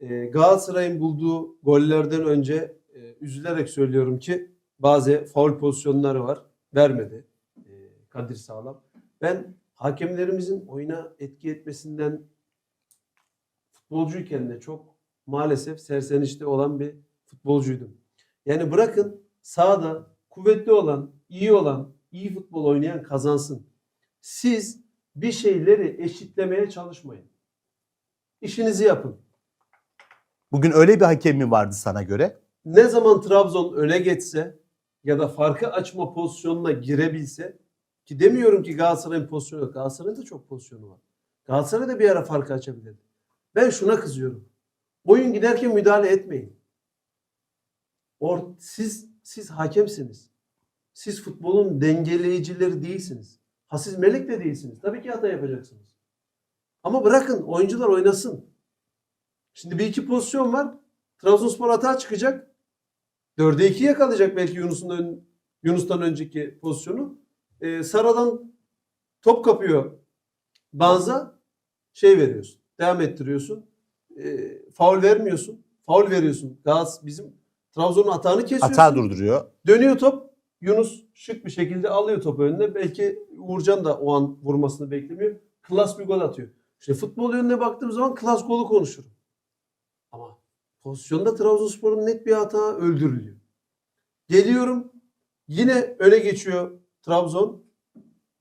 e, Galatasaray'ın bulduğu gollerden önce e, üzülerek söylüyorum ki bazı faul pozisyonları var. Vermedi e, Kadir Sağlam. Ben hakemlerimizin oyuna etki etmesinden futbolcuyken de çok maalesef sersenişte olan bir futbolcuydum. Yani bırakın sahada kuvvetli olan, iyi olan, iyi futbol oynayan kazansın. Siz bir şeyleri eşitlemeye çalışmayın. İşinizi yapın. Bugün öyle bir hakem mi vardı sana göre? Ne zaman Trabzon öne geçse ya da farkı açma pozisyonuna girebilse ki demiyorum ki Galatasaray'ın pozisyonu yok. Galatasaray'ın da çok pozisyonu var. Galatasaray da bir ara farkı açabilirdi. Ben şuna kızıyorum. Oyun giderken müdahale etmeyin. Or siz siz hakemsiniz. Siz futbolun dengeleyicileri değilsiniz. Ha siz melek de değilsiniz. Tabii ki hata yapacaksınız. Ama bırakın oyuncular oynasın. Şimdi bir iki pozisyon var. Trabzonspor hata çıkacak. 4'e 2 yakalayacak belki Yunus'un ön, Yunus'tan önceki pozisyonu. Ee, Sara'dan top kapıyor. Banza şey veriyorsun. Devam ettiriyorsun. Ee, faul vermiyorsun. Faul veriyorsun. Gaz bizim Trabzon'un hatağını kesiyorsun. Hata durduruyor. Dönüyor top. Yunus şık bir şekilde alıyor topu önüne. Belki Uğurcan da o an vurmasını beklemiyor. Klas bir gol atıyor. İşte futbol yönüne baktığım zaman klas golü konuşurum. Ama pozisyonda Trabzonspor'un net bir hata öldürülüyor. Geliyorum. Yine öne geçiyor Trabzon.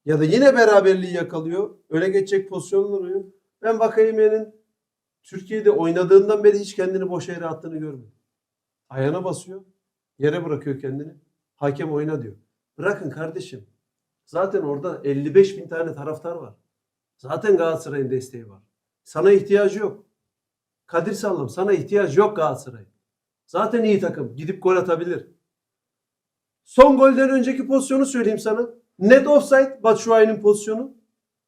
Ya da yine beraberliği yakalıyor. Öne geçecek pozisyonlar oluyor. Ben Vakayeme'nin Türkiye'de oynadığından beri hiç kendini boş yere attığını görmedim. Ayağına basıyor. Yere bırakıyor kendini. Hakem oyna diyor. Bırakın kardeşim. Zaten orada 55 bin tane taraftar var. Zaten Galatasaray'ın desteği var. Sana ihtiyacı yok. Kadir Sağlam sana ihtiyacı yok Galatasaray. Zaten iyi takım. Gidip gol atabilir. Son golden önceki pozisyonu söyleyeyim sana. Net offside Batshuayi'nin pozisyonu.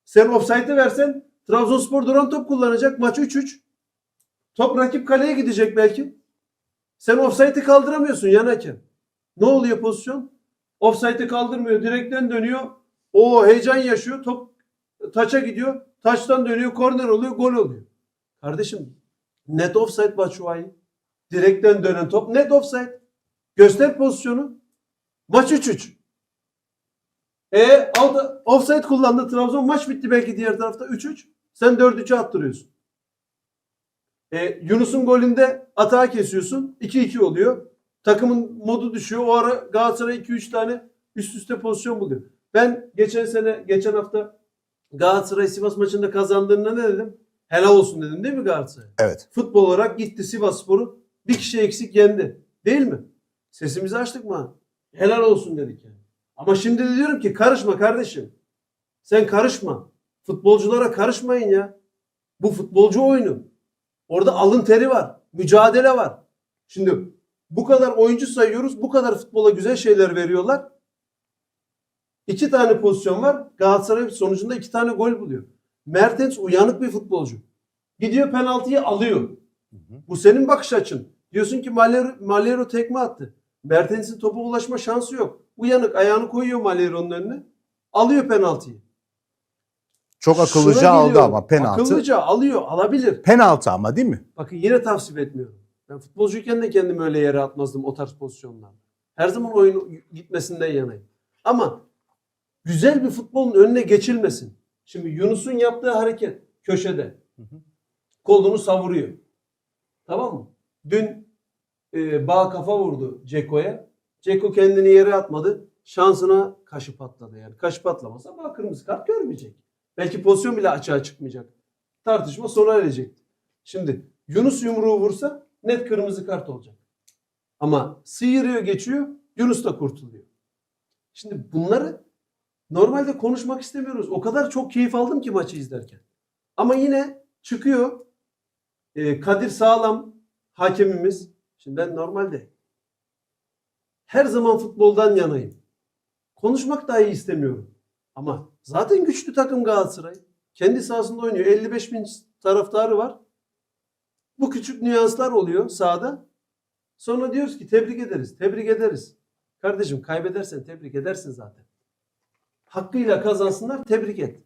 Sen offside'ı versen Trabzonspor duran top kullanacak. Maç 3-3. Top rakip kaleye gidecek belki. Sen offside'ı kaldıramıyorsun yan hakem. Ne oluyor pozisyon? Offside'ı kaldırmıyor. Direkten dönüyor. O heyecan yaşıyor. Top taça gidiyor. Taçtan dönüyor. Korner oluyor. Gol oluyor. Kardeşim net offside Batshuayi. Direkten dönen top net offside. Göster pozisyonu. Maç 3-3. E offside kullandı Trabzon. Maç bitti belki diğer tarafta 3-3. Sen 4-3'e attırıyorsun. E, Yunus'un golünde atağı kesiyorsun. 2-2 oluyor. Takımın modu düşüyor. O ara Galatasaray 2-3 tane üst üste pozisyon buluyor. Ben geçen sene, geçen hafta Galatasaray Sivas maçında kazandığında ne dedim? Helal olsun dedim değil mi Galatasaray? Evet. Futbol olarak gitti Sivas Spor'u bir kişi eksik yendi. Değil mi? Sesimizi açtık mı? Helal olsun dedik yani. Ama şimdi de diyorum ki karışma kardeşim. Sen karışma. Futbolculara karışmayın ya. Bu futbolcu oyunu. Orada alın teri var. Mücadele var. Şimdi bu kadar oyuncu sayıyoruz. Bu kadar futbola güzel şeyler veriyorlar. İki tane pozisyon var. Galatasaray sonucunda iki tane gol buluyor. Mertens uyanık bir futbolcu. Gidiyor penaltıyı alıyor. Bu senin bakış açın. Diyorsun ki Malero, Malero tekme attı. Mertens'in topa ulaşma şansı yok. Uyanık ayağını koyuyor Malero'nun önüne. Alıyor penaltıyı. Çok akıllıca Şuna aldı geliyorum. ama penaltı. Akıllıca alıyor. Alabilir. Penaltı ama değil mi? Bakın yine tavsiye etmiyorum. Ben futbolcuyken de kendimi öyle yere atmazdım o tarz pozisyonlarda. Her zaman oyun gitmesinden yanayım. Ama güzel bir futbolun önüne geçilmesin. Şimdi Yunus'un yaptığı hareket köşede. Kolunu savuruyor. Tamam mı? Dün e, bağ kafa vurdu Ceko'ya. Ceko kendini yere atmadı. Şansına kaşı patladı yani. Kaşı patlamasa bağ kırmızı kart görmeyecek. Belki pozisyon bile açığa çıkmayacak. Tartışma sona erecek. Şimdi Yunus yumruğu vursa net kırmızı kart olacak. Ama sıyırıyor geçiyor Yunus da kurtuluyor. Şimdi bunları normalde konuşmak istemiyoruz. O kadar çok keyif aldım ki maçı izlerken. Ama yine çıkıyor e, Kadir Sağlam hakemimiz. Şimdi ben normalde her zaman futboldan yanayım. Konuşmak dahi istemiyorum. Ama zaten güçlü takım Galatasaray. Kendi sahasında oynuyor. 55 bin taraftarı var. Bu küçük nüanslar oluyor sahada. Sonra diyoruz ki tebrik ederiz. Tebrik ederiz. Kardeşim kaybedersen tebrik edersin zaten. Hakkıyla kazansınlar tebrik et.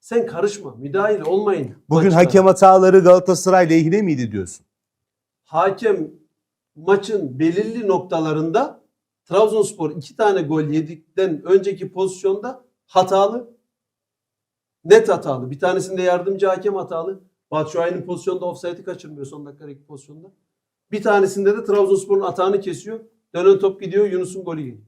Sen karışma. Müdahil olmayın. Bugün maçlara. hakem hataları Galatasaray lehine miydi diyorsun? hakem maçın belirli noktalarında Trabzonspor iki tane gol yedikten önceki pozisyonda hatalı. Net hatalı. Bir tanesinde yardımcı hakem hatalı. Batshuayi'nin pozisyonda offside'i kaçırmıyor son dakikadaki pozisyonda. Bir tanesinde de Trabzonspor'un atağını kesiyor. Dönen top gidiyor Yunus'un golü geliyor.